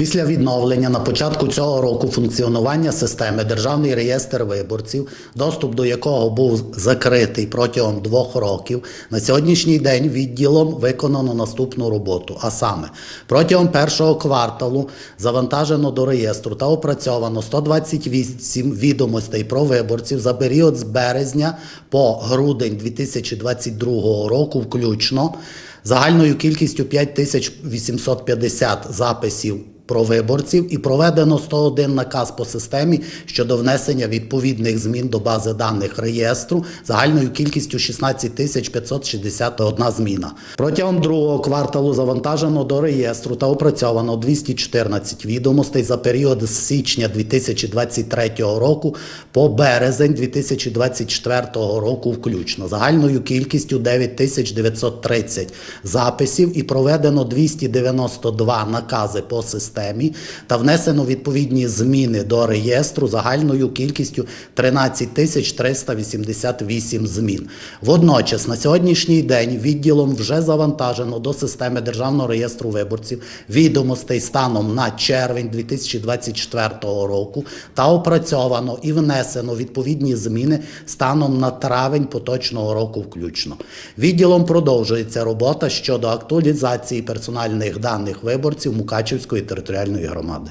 Після відновлення на початку цього року функціонування системи Державний реєстр виборців, доступ до якого був закритий протягом двох років, на сьогоднішній день відділом виконано наступну роботу. А саме протягом першого кварталу завантажено до реєстру та опрацьовано 128 відомостей про виборців за період з березня по грудень 2022 року, включно загальною кількістю 5850 записів про виборців і проведено 101 наказ по системі щодо внесення відповідних змін до бази даних реєстру загальною кількістю 16 тисяч 561 зміна. Протягом другого кварталу завантажено до реєстру та опрацьовано 214 відомостей за період з січня 2023 року по березень 2024 року включно загальною кількістю 9930 записів і проведено 292 накази по системі та внесено відповідні зміни до реєстру загальною кількістю 13 тисяч 388 змін. Водночас на сьогоднішній день відділом вже завантажено до системи Державного реєстру виборців відомостей станом на червень 2024 року та опрацьовано і внесено відповідні зміни станом на травень поточного року включно. Відділом продовжується робота щодо актуалізації персональних даних виборців Мукачівської територіальної громади.